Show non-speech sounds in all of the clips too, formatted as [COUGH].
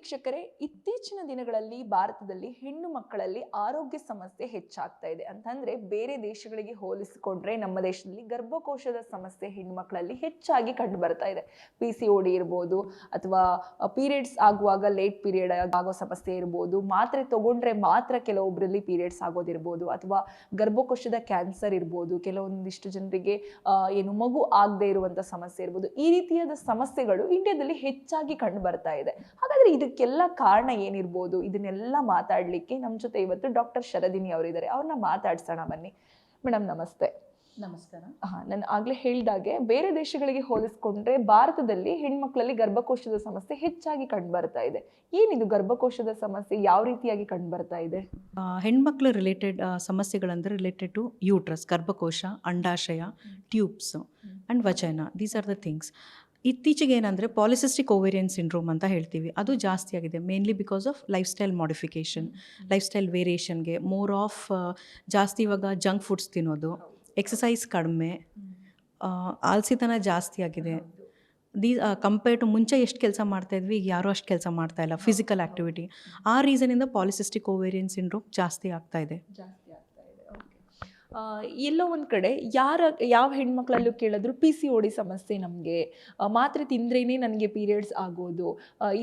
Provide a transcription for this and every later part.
ವೀಕ್ಷಕರೇ, ಇತ್ತೀಚಿನ ದಿನಗಳಲ್ಲಿ ಭಾರತದಲ್ಲಿ ಹೆಣ್ಣು ಮಕ್ಕಳಲ್ಲಿ ಆರೋಗ್ಯ ಸಮಸ್ಯೆ ಹೆಚ್ಚಾಗ್ತಾ ಇದೆ. ಅಂತಂದ್ರೆ ಬೇರೆ ದೇಶಗಳಿಗೆ ಹೋಲಿಸಿಕೊಂಡ್ರೆ ನಮ್ಮ ದೇಶದಲ್ಲಿ ಗರ್ಭಕೋಶದ ಸಮಸ್ಯೆ ಹೆಣ್ಣು ಮಕ್ಕಳಲ್ಲಿ ಹೆಚ್ಚಾಗಿ ಕಂಡು ಬರ್ತಾ ಇದೆ. ಪಿ ಸಿ ಡಿ ಇರ್ಬೋದು ಅಥವಾ ಪೀರಿಯಡ್ಸ್ ಆಗುವಾಗ ಲೇಟ್ ಪೀರಿಯಡ್ ಆಗೋ ಸಮಸ್ಯೆ ಇರ್ಬೋದು, ಮಾತ್ರೆ ತಗೊಂಡ್ರೆ ಮಾತ್ರ ಕೆಲವೊಬ್ಬರಲ್ಲಿ ಪೀರಿಯಡ್ಸ್ ಆಗೋದಿರ್ಬೋದು, ಅಥವಾ ಗರ್ಭಕೋಶದ ಕ್ಯಾನ್ಸರ್ ಇರ್ಬೋದು, ಕೆಲವೊಂದಿಷ್ಟು ಜನರಿಗೆ ಏನು ಮಗು ಆಗದೆ ಇರುವಂತ ಸಮಸ್ಯೆ ಇರ್ಬೋದು, ಈ ರೀತಿಯಾದ ಸಮಸ್ಯೆಗಳು ಇಂಡಿಯಾದಲ್ಲಿ ಹೆಚ್ಚಾಗಿ ಕಂಡು ಬರ್ತಾ ಇದೆ. ಹಾಗಾದ್ರೆ ಇದಕ್ಕೆಲ್ಲ ಕಾರಣ ಏನಿರ್ಬೋದು? ಇದನ್ನೆಲ್ಲ ಮಾತಾಡ್ಲಿಕ್ಕೆ ನಮ್ಮ ಜೊತೆ ಇವತ್ತು ಡಾಕ್ಟರ್ ಶರದಿನಿ ಅವರಿದ್ದಾರೆ. ಅವ್ರನ್ನ ಮಾತಾಡ್ಸೋಣ ಬನ್ನಿ. ಮೇಡಮ್ ನಮಸ್ತೆ. ನಮಸ್ಕಾರ. ಹಾ ನಾನು ಆಗ್ಲೇ ಹೇಳ್ದಾಗೆ ಬೇರೆ ದೇಶಗಳಿಗೆ ಹೋಲಿಸ್ಕೊಂಡ್ರೆ ಭಾರತದಲ್ಲಿ ಹೆಣ್ಮಕ್ಳಲ್ಲಿ ಗರ್ಭಕೋಶದ ಸಮಸ್ಯೆ ಹೆಚ್ಚಾಗಿ ಕಂಡು ಬರ್ತಾ ಇದೆ. ಏನಿದು ಗರ್ಭಕೋಶದ ಸಮಸ್ಯೆ? ಯಾವ ರೀತಿಯಾಗಿ ಕಂಡು ಬರ್ತಾ ಇದೆ ಹೆಣ್ಮಕ್ಳು ಹೆಣ್ಮಕ್ಳ ರಿಲೇಟೆಡ್ ಸಮಸ್ಯೆಗಳಂದರೆ ರಿಲೇಟೆಡ್ ಟು ಯೂಟ್ರಸ್ ಗರ್ಭಕೋಶ ಅಂಡಾಶಯ ಟ್ಯೂಬ್ಸ್ ಅಂಡ್ ವಚನ ದೀಸ್ ಆರ್ ದ ಥಿಂಗ್ಸ್ ಇತ್ತೀಚೆಗೆ ಏನಂದರೆ ಪಾಲಿಸಿಸ್ಟಿಕ್ ಓವೇರಿಯನ್ ಸಿಂಡ್ರೋಮ್ ಅಂತ ಹೇಳ್ತೀವಿ. ಅದು ಜಾಸ್ತಿ ಆಗಿದೆ mainly because of lifestyle modification lifestyle ವೇರಿಯೇಷನ್ಗೆ more of ಜಾಸ್ತಿ ಇವಾಗ ಜಂಕ್ ಫುಡ್ಸ್ ತಿನ್ನೋದು ಎಕ್ಸಸೈಸ್ ಕಡಿಮೆ ಆಲ್ಸಿತನ ಜಾಸ್ತಿ ಆಗಿದೆ. ದೀ ಕಂಪೇರ್ ಟು ಮುಂಚೆ ಎಷ್ಟು ಕೆಲಸ ಮಾಡ್ತಾಯಿದ್ವಿ ಈಗ ಯಾರೂ ಅಷ್ಟು ಕೆಲಸ ಮಾಡ್ತಾ ಇಲ್ಲ ಫಿಸಿಕಲ್ ಆ್ಯಕ್ಟಿವಿಟಿ ಆ ರೀಸನಿಂದ ಪಾಲಿಸಿಸ್ಟಿಕ್ ಓವೇರಿಯನ್ ಸಿಂಡ್ರೋಮ್ ಜಾಸ್ತಿ ಆಗ್ತಾ ಇದೆ. ಎಲ್ಲೋ ಒಂದು ಕಡೆ ಯಾರ, ಯಾವ ಹೆಣ್ಮಕ್ಳಲ್ಲೂ ಕೇಳಿದ್ರು ಪಿ ಸಿ ಓಡಿ ಸಮಸ್ಯೆ ನಮಗೆ. ಮಾತ್ರೆ ತಿಂದ್ರೇ ನನಗೆ ಪೀರಿಯಡ್ಸ್ ಆಗೋದು.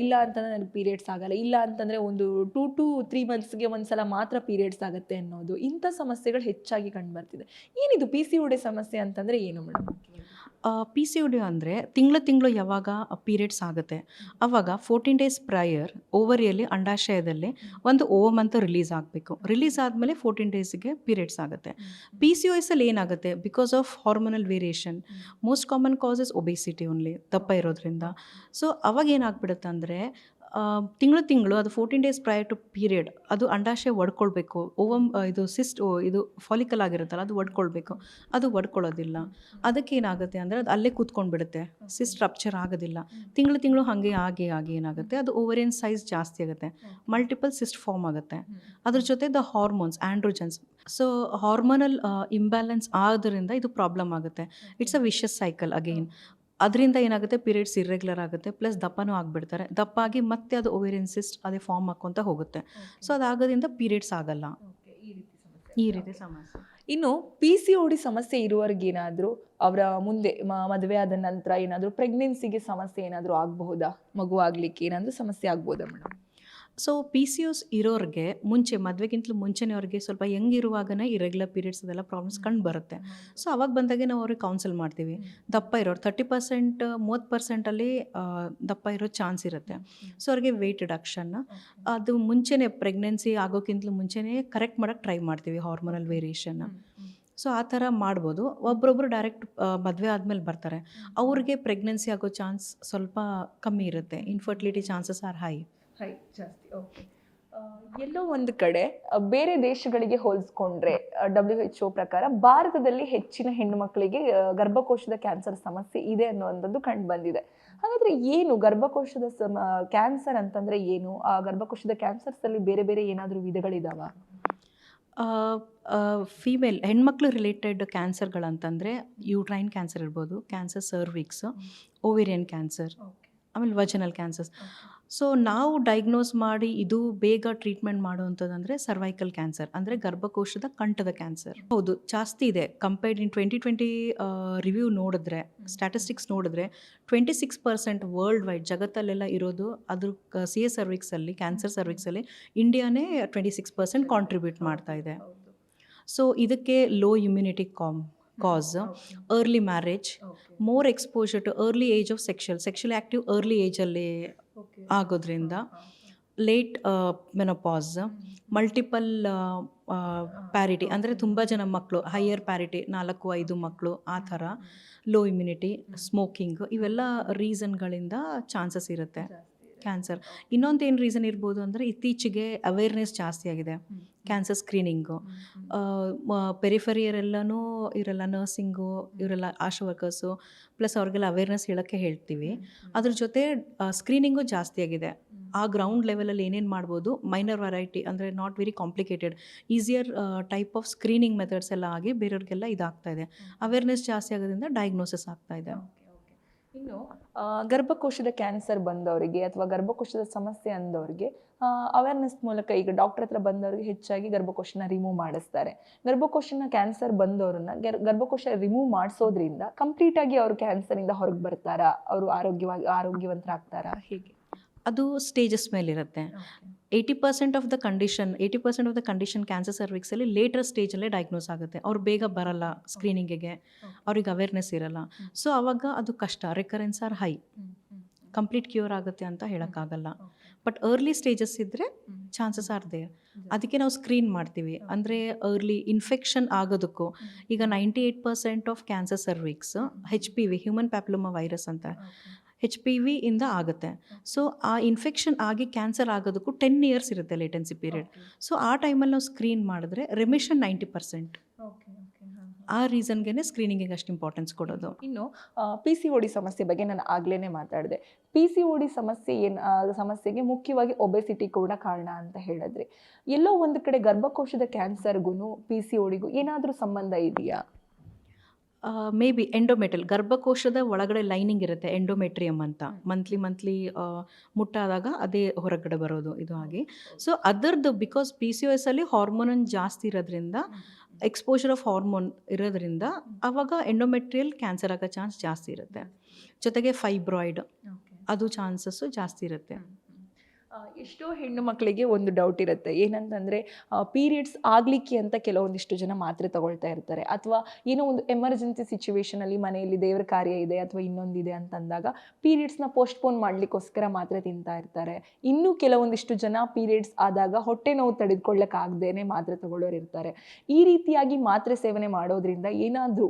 ಇಲ್ಲ ಅಂತಂದರೆ ನನಗೆ ಪೀರಿಯಡ್ಸ್ ಆಗಲ್ಲ. ಇಲ್ಲ ಅಂತಂದರೆ ಒಂದು ಟೂ ಟು ತ್ರೀ ಮಂತ್ಸ್ಗೆ ಒಂದ್ಸಲ ಮಾತ್ರ ಪೀರಿಯಡ್ಸ್ ಆಗುತ್ತೆ ಅನ್ನೋದು. ಇಂಥ ಸಮಸ್ಯೆಗಳು ಹೆಚ್ಚಾಗಿ ಕಂಡು ಬರ್ತಿದೆ ಏನಿದು ಪಿ ಸಿ ಓಡಿ ಸಮಸ್ಯೆ ಅಂತಂದರೆ ಏನು madam? P C U D ಅಂದರೆ ತಿಂಗಳು ತಿಂಗಳು ಯಾವಾಗ ಪೀರಿಯಡ್ಸ್ ಆಗುತ್ತೆ. ಆವಾಗ ಫೋರ್ಟೀನ್ ಡೇಸ್ ಪ್ರಯರ್ ಓವರಿಯಲ್ಲಿ ಅಂಡಾಶಯದಲ್ಲಿ ಒಂದು ಓವಮ್ ಅಂತ ರಿಲೀಸ್ ಆಗಬೇಕು. ರಿಲೀಸ್ ಆದಮೇಲೆ ಫೋರ್ಟೀನ್ ಡೇಸ್ಗೆ ಪೀರಿಯಡ್ಸ್ ಆಗುತ್ತೆ. ಪಿ ಸಿ ಎಸ್ಸಲ್ಲಿ ಏನಾಗುತ್ತೆ? Because of hormonal variation most common causes obesity only ದಪ್ಪ ಇರೋದ್ರಿಂದ. ಸೊ ಅವಾಗ ಏನಾಗ್ಬಿಡುತ್ತೆ ಅಂದರೆ ತಿಂಗಳು ತಿಂಗಳು, ಅದು fourteen days prior to period ಅದು ಅಂಡಾಶಯ ಒಡ್ಕೊಳ್ಬೇಕು. ಓವಮ್ ಇದು ಸಿಸ್ಟ್ ಇದು ಫಾಲಿಕಲ್ ಆಗಿರುತ್ತಲ್ಲ, ಅದು ಒಡ್ಕೊಳ್ಬೇಕು. ಅದು ಒಡ್ಕೊಳ್ಳೋದಿಲ್ಲ. ಅದಕ್ಕೆ ಏನಾಗುತ್ತೆ ಅಂದರೆ ಅದು ಅಲ್ಲೇ ಕೂತ್ಕೊಂಡ್ಬಿಡುತ್ತೆ. ಸಿಸ್ಟ್ ರಪ್ಚರ್ ಆಗೋದಿಲ್ಲ. ತಿಂಗಳು ತಿಂಗಳು ಹಾಗೆ ಆಗಿ ಆಗಿ ಏನಾಗುತ್ತೆ, ಅದು ಓವರಿಯನ್ ಸೈಜ್ ಜಾಸ್ತಿ ಆಗುತ್ತೆ. ಮಲ್ಟಿಪಲ್ ಸಿಸ್ಟ್ ಫಾರ್ಮ್ ಆಗುತ್ತೆ. ಅದ್ರ ಜೊತೆ the hormones androgens so hormonal imbalance ಆದ್ರಿಂದ ಇದು ಪ್ರಾಬ್ಲಮ್ ಆಗುತ್ತೆ. It's a vicious cycle again ಅದರಿಂದ ಏನಾಗುತ್ತೆ? ಪೀರಿಯಡ್ಸ್ ಇರ್ರೆಗ್ಯುಲರ್ ಆಗುತ್ತೆ ಪ್ಲಸ್ ದಪ್ಪನೂ ಆಗಿಬಿಡ್ತಾರೆ. ದಪ್ಪ ಆಗಿ ಮತ್ತೆ ಅದು ಓವೇರಿಯನ್ ಸಿಸ್ಟ್ ಅದೇ ಫಾರ್ಮ್ ಹಾಕ್ಕೊಂತ ಹೋಗುತ್ತೆ. ಸೊ ಅದಾಗೋದ್ರಿಂದ ಪೀರಿಯಡ್ಸ್ ಆಗಲ್ಲ. ಈ ರೀತಿ ಸಮಸ್ಯೆ. ಇನ್ನು ಪಿ ಸಿ ಓಡಿ ಸಮಸ್ಯೆ ಇರುವವರಿಗೇನಾದರೂ ಅವರ ಮುಂದೆ ಮದುವೆ ಆದ ನಂತರ ಏನಾದರೂ ಪ್ರೆಗ್ನೆನ್ಸಿಗೆ ಸಮಸ್ಯೆ ಏನಾದರೂ ಆಗಬಹುದಾ? ಮಗು ಆಗಲಿಕ್ಕೆ ಏನಾದರೂ ಸಮಸ್ಯೆ ಆಗ್ಬೋದಾ ಮೇಡಮ್? ಸೊ ಪಿ ಸಿ ಯುಸ್ ಇರೋರಿಗೆ ಮುಂಚೆ ಮದುವೆಗಿಂತಲೂ ಮುಂಚೆನೇ ಅವ್ರಿಗೆ ಸ್ವಲ್ಪ ಹೆಂಗಿರುವಾಗನೇ ಇರೆಗ್ಯುಲರ್ ಪೀರಿಯಡ್ಸ್ ಅದೆಲ್ಲ ಪ್ರಾಬ್ಲಮ್ಸ್ ಕಂಡು ಬರುತ್ತೆ. ಸೊ ಅವಾಗ ಬಂದಾಗೆ ನಾವು ಅವ್ರಿಗೆ ಕೌನ್ಸಿಲ್ ಮಾಡ್ತೀವಿ. ದಪ್ಪ ಇರೋರು ತರ್ಟಿ ಪರ್ಸೆಂಟ್ ಮೂವತ್ತು ಪರ್ಸೆಂಟಲ್ಲಿ ದಪ್ಪ ಇರೋ ಚಾನ್ಸ್ ಇರುತ್ತೆ. ಸೊ ಅವ್ರಿಗೆ ವೆಯ್ಟ್ ರಿಡಕ್ಷನ್ ಅದು ಮುಂಚೆನೇ ಪ್ರೆಗ್ನೆನ್ಸಿ ಆಗೋಕ್ಕಿಂತಲೂ ಮುಂಚೆನೇ ಕರೆಕ್ಟ್ ಮಾಡೋಕ್ಕೆ ಟ್ರೈ ಮಾಡ್ತೀವಿ ಹಾರ್ಮೋನಲ್ ವೇರಿಯೇಷನ್ ಸೊ ಆ ಥರ ಮಾಡ್ಬೋದು. ಒಬ್ಬರೊಬ್ಬರು ಡೈರೆಕ್ಟ್ ಮದುವೆ ಆದಮೇಲೆ ಬರ್ತಾರೆ. ಅವ್ರಿಗೆ ಪ್ರೆಗ್ನೆನ್ಸಿ ಆಗೋ ಚಾನ್ಸ್ ಸ್ವಲ್ಪ ಕಮ್ಮಿ ಇರುತ್ತೆ. Infertility chances are high high ಜಾಸ್ತಿ ಓಕೆ ಎಲ್ಲೋ ಒಂದು ಕಡೆ ಬೇರೆ ದೇಶಗಳಿಗೆ ಹೋಲಿಸ್ಕೊಂಡ್ರೆ ಡಬ್ಲ್ಯೂ ಎಚ್ ಒ ಪ್ರಕಾರ ಭಾರತದಲ್ಲಿ ಹೆಚ್ಚಿನ ಹೆಣ್ಣು ಮಕ್ಕಳಿಗೆ ಗರ್ಭಕೋಶದ ಕ್ಯಾನ್ಸರ್ ಸಮಸ್ಯೆ ಇದೆ ಅನ್ನುವಂಥದ್ದು ಕಂಡು ಬಂದಿದೆ. ಹಾಗಾದ್ರೆ ಏನು ಗರ್ಭಕೋಶದ ಸಮ ಕ್ಯಾನ್ಸರ್ ಅಂತಂದ್ರೆ ಏನು? ಆ ಗರ್ಭಕೋಶದ ಕ್ಯಾನ್ಸರ್ಸ್ ಅಲ್ಲಿ ಬೇರೆ ಬೇರೆ ಏನಾದರೂ ವಿಧಗಳಿದಾವ? ಫೀಮೇಲ್ ಹೆಣ್ಮಕ್ಳು ರಿಲೇಟೆಡ್ ಕ್ಯಾನ್ಸರ್ಗಳಂತಂದರೆ ಯೂಟ್ರೈನ್ ಕ್ಯಾನ್ಸರ್ ಇರ್ಬೋದು ಕ್ಯಾನ್ಸರ್ ಸರ್ವಿಕ್ಸ್ ಓವೇರಿಯನ್ ಕ್ಯಾನ್ಸರ್ ಆಮೇಲೆ ವಜನಲ್ ಕ್ಯಾನ್ಸರ್ಸ್ ಸೊ ನಾವು ಡಯಾಗ್ನೋಸ್ ಮಾಡಿ ಇದು ಬೇಗ ಟ್ರೀಟ್ಮೆಂಟ್ ಮಾಡುವಂಥದ್ದಂದರೆ ಸರ್ವೈಕಲ್ ಕ್ಯಾನ್ಸರ್ ಅಂದರೆ ಗರ್ಭಕೋಶದ ಕಂಠದ ಕ್ಯಾನ್ಸರ್ ಹೌದು ಜಾಸ್ತಿ ಇದೆ. Compared in twenty twenty review ನೋಡಿದ್ರೆ ಸ್ಟ್ಯಾಟಿಸ್ಟಿಕ್ಸ್ ನೋಡಿದ್ರೆ twenty six percent world wide ಜಗತ್ತಲ್ಲೆಲ್ಲ ಇರೋದು ಅದ್ರ ಸಿ ಎ ಸರ್ವಿಕ್ಸಲ್ಲಿ ಕ್ಯಾನ್ಸರ್ ಸರ್ವಿಕ್ಸಲ್ಲಿ ಇಂಡಿಯಾನೇ ಟ್ವೆಂಟಿ ಸಿಕ್ಸ್ ಪರ್ಸೆಂಟ್ ಕಾಂಟ್ರಿಬ್ಯೂಟ್ ಮಾಡ್ತಾ ಇದೆ. ಸೊ ಇದಕ್ಕೆ low immunity com cause early marriage more exposure to early age of sexual sexual active early ಏಜಲ್ಲಿ ಆಗೋದ್ರಿಂದ ಲೇಟ್ ಮೆನೋಪಾಸ್ ಮಲ್ಟಿಪಲ್ ಪ್ಯಾರಿಟಿ ಅಂದರೆ ತುಂಬ ಜನ ಮಕ್ಕಳು ಹೈಯರ್ ಪ್ಯಾರಿಟಿ ನಾಲ್ಕು ಐದು ಮಕ್ಕಳು ಆ ಥರ ಲೋ ಇಮ್ಯುನಿಟಿ ಸ್ಮೋಕಿಂಗ್ ಇವೆಲ್ಲ ರೀಸನ್ಗಳಿಂದ ಚಾನ್ಸಸ್ ಇರುತ್ತೆ. ಕ್ಯಾನ್ಸರ್ ಇನ್ನೊಂದು ಏನು ರೀಸನ್ ಇರ್ಬೋದು ಅಂದರೆ ಇತ್ತೀಚೆಗೆ ಅವೇರ್ನೆಸ್ ಜಾಸ್ತಿ ಆಗಿದೆ. ಕ್ಯಾನ್ಸರ್ ಸ್ಕ್ರೀನಿಂಗು ಪೆರಿಫರಿಯರೆಲ್ಲನೂ ಇವರೆಲ್ಲ ನರ್ಸಿಂಗು ಇವರೆಲ್ಲ ಆಶಾ ವರ್ಕರ್ಸು ಪ್ಲಸ್ ಅವ್ರಿಗೆಲ್ಲ ಅವೇರ್ನೆಸ್ ಹೇಳೋಕ್ಕೆ ಹೇಳ್ತೀವಿ. ಅದ್ರ ಜೊತೆ ಸ್ಕ್ರೀನಿಂಗು ಜಾಸ್ತಿ ಆಗಿದೆ. ಆ ಗ್ರೌಂಡ್ ಲೆವೆಲಲ್ಲಿ ಏನೇನು ಮಾಡ್ಬೋದು ಮೈನರ್ ವೆರೈಟಿ ಅಂದರೆ not very complicated easier type of screening methods ಎಲ್ಲ ಆಗಿ ಬೇರೆಯವ್ರಿಗೆಲ್ಲ ಇದಾಗ್ತಾ ಇದೆ. ಅವೇರ್ನೆಸ್ ಜಾಸ್ತಿ ಆಗೋದ್ರಿಂದ ಡಯಾಗ್ನೋಸಿಸ್ ಆಗ್ತಾ ಇದೆ. ಇನ್ನು ಗರ್ಭಕೋಶದ ಕ್ಯಾನ್ಸರ್ ಬಂದವರಿಗೆ ಅಥವಾ ಗರ್ಭಕೋಶದ ಸಮಸ್ಯೆ ಅಂದವರಿಗೆ ಅವೇರ್ನೆಸ್ ಮೂಲಕ ಈಗ ಡಾಕ್ಟರ್ ಹತ್ರ ಬಂದವರಿಗೆ ಹೆಚ್ಚಾಗಿ ಗರ್ಭಕೋಶನ ರಿಮೂವ್ ಮಾಡಿಸ್ತಾರೆ. ಗರ್ಭಕೋಶನ ಕ್ಯಾನ್ಸರ್ ಬಂದವರನ್ನ ಗರ್- ಗರ್ಭಕೋಶ ರಿಮೂವ್ ಮಾಡಿಸೋದ್ರಿಂದ ಕಂಪ್ಲೀಟ್ ಆಗಿ ಅವರು ಕ್ಯಾನ್ಸರ್ ಇಂದ ಹೊರಗೆ ಬರ್ತಾರಾ? ಅವರು ಆರೋಗ್ಯವಾಗಿ ಆರೋಗ್ಯವಂತರಾಗ್ತಾರಾ? ಹೇಗೆ. ಅದು stages ಮೇಲಿರುತ್ತೆ. Eighty percent of the condition eighty percent of the condition cancer ಸರ್ವಿಕ್ಸಲ್ಲಿ later ಸ್ಟೇಜಲ್ಲೇ ಡಯಾಗ್ನೋಸ್ ಆಗುತ್ತೆ. ಅವ್ರು ಬೇಗ ಬರಲ್ಲ ಸ್ಕ್ರೀನಿಂಗಿಗೆ ಅವ್ರಿಗೆ ಅವೇರ್ನೆಸ್ ಇರಲ್ಲ. ಸೊ ಅವಾಗ ಅದು ಕಷ್ಟ. Recurrence are high complete cure ಆಗುತ್ತೆ ಅಂತ ಹೇಳೋಕ್ಕಾಗಲ್ಲ. ಬಟ್ ಅರ್ಲಿ ಸ್ಟೇಜಸ್ ಇದ್ದರೆ ಚಾನ್ಸಸ್ ಆರ್ ದೇ ಅದಕ್ಕೆ ನಾವು ಸ್ಕ್ರೀನ್ ಮಾಡ್ತೀವಿ. ಅಂದರೆ ಅರ್ಲಿ ಇನ್ಫೆಕ್ಷನ್ ಆಗೋದಕ್ಕೂ ಈಗ ninety eight percent of cancer cervix H P V human papilloma virus ಅಂತ. ಹೆಚ್ ಪಿ ವಿ ಇಂದ ಆಗುತ್ತೆ. ಸೊ ಆ ಇನ್ಫೆಕ್ಷನ್ ಆಗಿ ಕ್ಯಾನ್ಸರ್ ಆಗೋದಕ್ಕೂ ಟೆನ್ ಇಯರ್ಸ್ ಇರುತ್ತೆ ಲೇಟೆನ್ಸಿ ಪೀರಿಯಡ್ ಸೊ ಆ ಟೈಮಲ್ಲಿ ನಾವು ಸ್ಕ್ರೀನ್ ಮಾಡಿದ್ರೆ ರೆಮಿಷನ್ ನೈಂಟಿ ಪರ್ಸೆಂಟ್ ಆ ರೀಸನ್ಗೆ ಸ್ಕ್ರೀನಿಂಗಿಗೆ ಅಷ್ಟು ಇಂಪಾರ್ಟೆನ್ಸ್ ಕೊಡೋದು. ಇನ್ನು ಪಿ ಸಿ ಓಡಿ ಸಮಸ್ಯೆ ಬಗ್ಗೆ ನಾನು ಆಗ್ಲೇ ಮಾತಾಡಿದೆ. ಪಿ ಸಿ ಓಡಿ ಸಮಸ್ಯೆ ಏನು ಸಮಸ್ಯೆಗೆ ಮುಖ್ಯವಾಗಿ ಒಬೆಸಿಟಿ ಕೂಡ ಕಾರಣ ಅಂತ ಹೇಳಿದ್ರಿ. ಎಲ್ಲೋ ಒಂದು ಕಡೆ ಗರ್ಭಕೋಶದ ಕ್ಯಾನ್ಸರ್ಗೂ ಪಿ ಸಿ ಓಡಿಗೂ ಏನಾದರೂ ಸಂಬಂಧ ಇದೆಯಾ? ಮೇ ಬಿ ಎಂಡೋಮೆಟಲ್ ಗರ್ಭಕೋಶದ ಒಳಗಡೆ ಲೈನಿಂಗ್ ಇರುತ್ತೆ ಎಂಡೋಮೆಟ್ರಿಯಮ್ ಅಂತ. ಮಂತ್ಲಿ ಮಂತ್ಲಿ ಮುಟ್ಟಾದಾಗ ಅದೇ ಹೊರಗಡೆ ಬರೋದು ಇದು ಹಾಗೆ. ಸೊ ಅದರದ್ದು ಬಿಕಾಸ್ ಪಿ ಸಿ ಎಸ್ ಅಲ್ಲಿ ಹಾರ್ಮೋನ್ ಜಾಸ್ತಿ ಇರೋದ್ರಿಂದ ಎಕ್ಸ್ಪೋಜರ್ ಆಫ್ ಹಾರ್ಮೋನ್ ಇರೋದ್ರಿಂದ ಅವಾಗ ಎಂಡೋಮೆಟ್ರಿಯಲ್ ಕ್ಯಾನ್ಸರ್ ಆಗೋ ಚಾನ್ಸ್ ಜಾಸ್ತಿ ಇರುತ್ತೆ. ಜೊತೆಗೆ ಫೈಬ್ರಾಯ್ಡ್ ಅದು ಚಾನ್ಸಸ್ಸು ಜಾಸ್ತಿ ಇರುತ್ತೆ. ಎಷ್ಟೋ ಹೆಣ್ಣು ಮಕ್ಕಳಿಗೆ ಒಂದು ಡೌಟ್ ಇರುತ್ತೆ. ಏನಂತಂದರೆ ಪೀರಿಯಡ್ಸ್ ಆಗಲಿಕ್ಕೆ ಅಂತ ಕೆಲವೊಂದಿಷ್ಟು ಜನ ಮಾತ್ರೆ ತಗೊಳ್ತಾ ಇರ್ತಾರೆ. ಅಥವಾ ಏನೋ ಒಂದು ಎಮರ್ಜೆನ್ಸಿ ಸಿಚುವೇಶನಲ್ಲಿ ಮನೆಯಲ್ಲಿ ದೇವರ ಕಾರ್ಯ ಇದೆ ಅಥವಾ ಇನ್ನೊಂದಿದೆ ಅಂತಂದಾಗ ಪೀರಿಯಡ್ಸ್ನ ಪೋಸ್ಟ್ಪೋನ್ ಮಾಡಲಿಕ್ಕೋಸ್ಕರ ಮಾತ್ರೆ ತಿಂತಾ ಇರ್ತಾರೆ. ಇನ್ನೂ ಕೆಲವೊಂದಿಷ್ಟು ಜನ ಪೀರಿಯಡ್ಸ್ ಆದಾಗ ಹೊಟ್ಟೆ ನೋವು ತಡೆದುಕೊಳ್ಳೋಕ್ಕಾಗ್ದೇ ಮಾತ್ರೆ ತಗೊಳ್ಳೋರು ಇರ್ತಾರೆ. ಈ ರೀತಿಯಾಗಿ ಮಾತ್ರೆ ಸೇವನೆ ಮಾಡೋದ್ರಿಂದ ಏನಾದರೂ